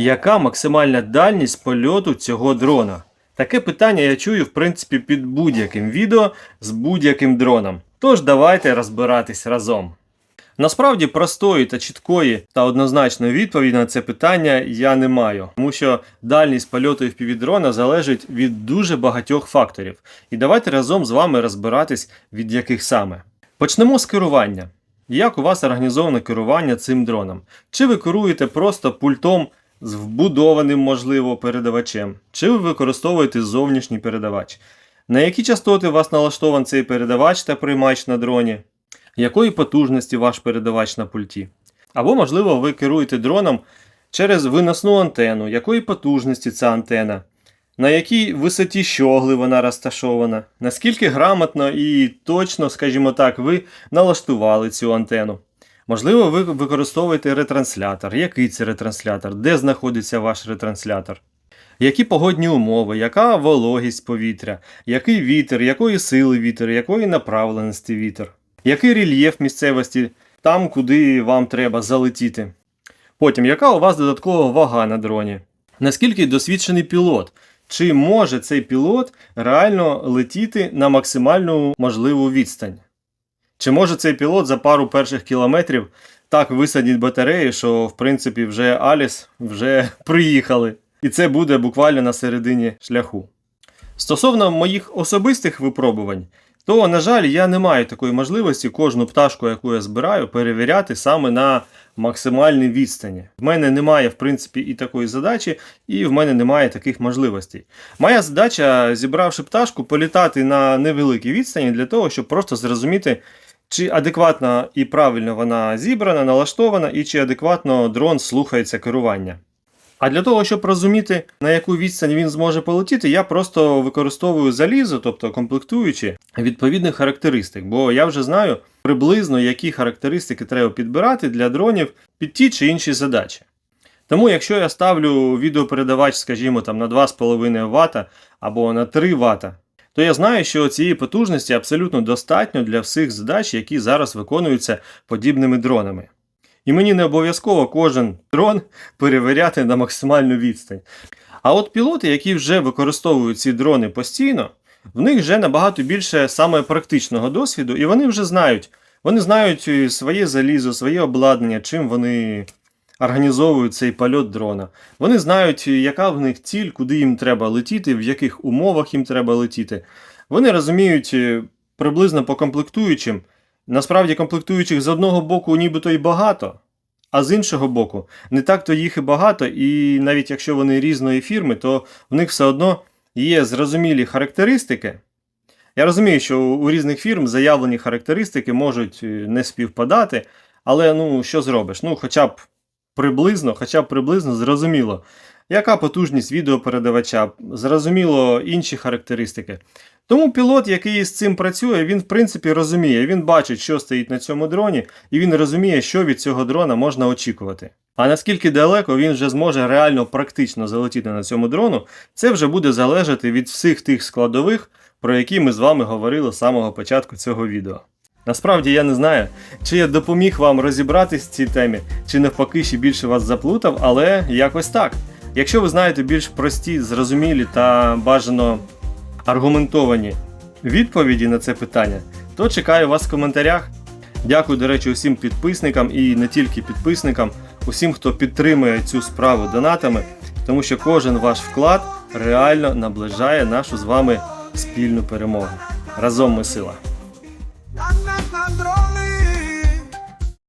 Яка максимальна дальність польоту цього дрона? Таке питання я чую, в принципі, під будь-яким відео з будь-яким дроном. Тож давайте розбиратись разом. Насправді простої та чіткої та однозначної відповіді на це питання я не маю, тому що дальність польоту FPV-дрона залежить від дуже багатьох факторів. І давайте разом з вами розбиратись, від яких саме. Почнемо з керування. Як у вас організоване керування цим дроном? Чи ви керуєте просто пультом з вбудованим, можливо, передавачем, чи ви використовуєте зовнішній передавач? На які частоти у вас налаштований цей передавач та приймач на дроні? Якої потужності ваш передавач на пульті? Або, можливо, ви керуєте дроном через виносну антенну, якої потужності ця антена, на якій висоті щогли вона розташована, наскільки грамотно і точно, скажімо так, ви налаштували цю антенну. Можливо, ви використовуєте ретранслятор. Який це ретранслятор? Де знаходиться ваш ретранслятор? Які погодні умови, яка вологість повітря, який вітер, якої сили вітер, якої направленості вітер, який рельєф місцевості там, куди вам треба залетіти. Потім, яка у вас додаткова вага на дроні? Наскільки досвідчений пілот? Чи може цей пілот реально летіти на максимальну можливу відстань? Чи може цей пілот за пару перших кілометрів так висадить батареї, що в принципі вже Аліс вже приїхали? І це буде буквально на середині шляху. Стосовно моїх особистих випробувань, то, на жаль, я не маю такої можливості кожну пташку, яку я збираю, перевіряти саме на максимальній відстані. В мене немає, в принципі, і такої задачі, і в мене немає таких можливостей. Моя задача, зібравши пташку, політати на невеликій відстані для того, щоб просто зрозуміти, чи адекватно і правильно вона зібрана, налаштована, і чи адекватно дрон слухається керування. А для того, щоб розуміти, на яку відстань він зможе полетіти, я просто використовую залізо, тобто комплектуючи відповідних характеристик, бо я вже знаю приблизно, які характеристики треба підбирати для дронів під ті чи інші задачі. Тому, якщо я ставлю відеопередавач, скажімо, там на 2,5 Вт або на 3 Вт, то я знаю, що цієї потужності абсолютно достатньо для всіх задач, які зараз виконуються подібними дронами. І мені не обов'язково кожен дрон перевіряти на максимальну відстань. А от пілоти, які вже використовують ці дрони постійно, в них вже набагато більше саме практичного досвіду, і вони вже знають. Вони знають е, своє залізо, своє обладнання, чим вони організовують цей польот дрона. Вони знають, яка в них ціль, куди їм треба летіти, в яких умовах їм треба летіти. Вони розуміють е, приблизно по комплектуючим. Насправді комплектуючих з одного боку нібито й багато, а з іншого боку, не так то їх і багато, і навіть якщо вони різної фірми, то в них все одно є зрозумілі характеристики. Я розумію, що у різних фірм заявлені характеристики можуть е, не співпадати, але ну що зробиш? Ну, хоча б приблизно, хоча б приблизно зрозуміло, яка потужність відеопередавача, зрозуміло інші характеристики. Тому пілот, який з цим працює, він в принципі розуміє, він бачить, що стоїть на цьому дроні, і він розуміє, що від цього дрона можна очікувати. А наскільки далеко він вже зможе реально практично залетіти на цьому дрону, це вже буде залежати від всіх тих складових, про які ми з вами говорили з самого початку цього відео. Насправді я не знаю, чи я допоміг вам розібратись в цій темі, чи навпаки ще більше вас заплутав, але якось так. Якщо ви знаєте більш прості, зрозумілі та бажано аргументовані відповіді на це питання, то чекаю вас в коментарях. Дякую, до речі, усім підписникам і не тільки підписникам, усім, хто підтримує цю справу донатами, тому що кожен ваш вклад реально наближає нашу з вами спільну перемогу. Разом ми сила!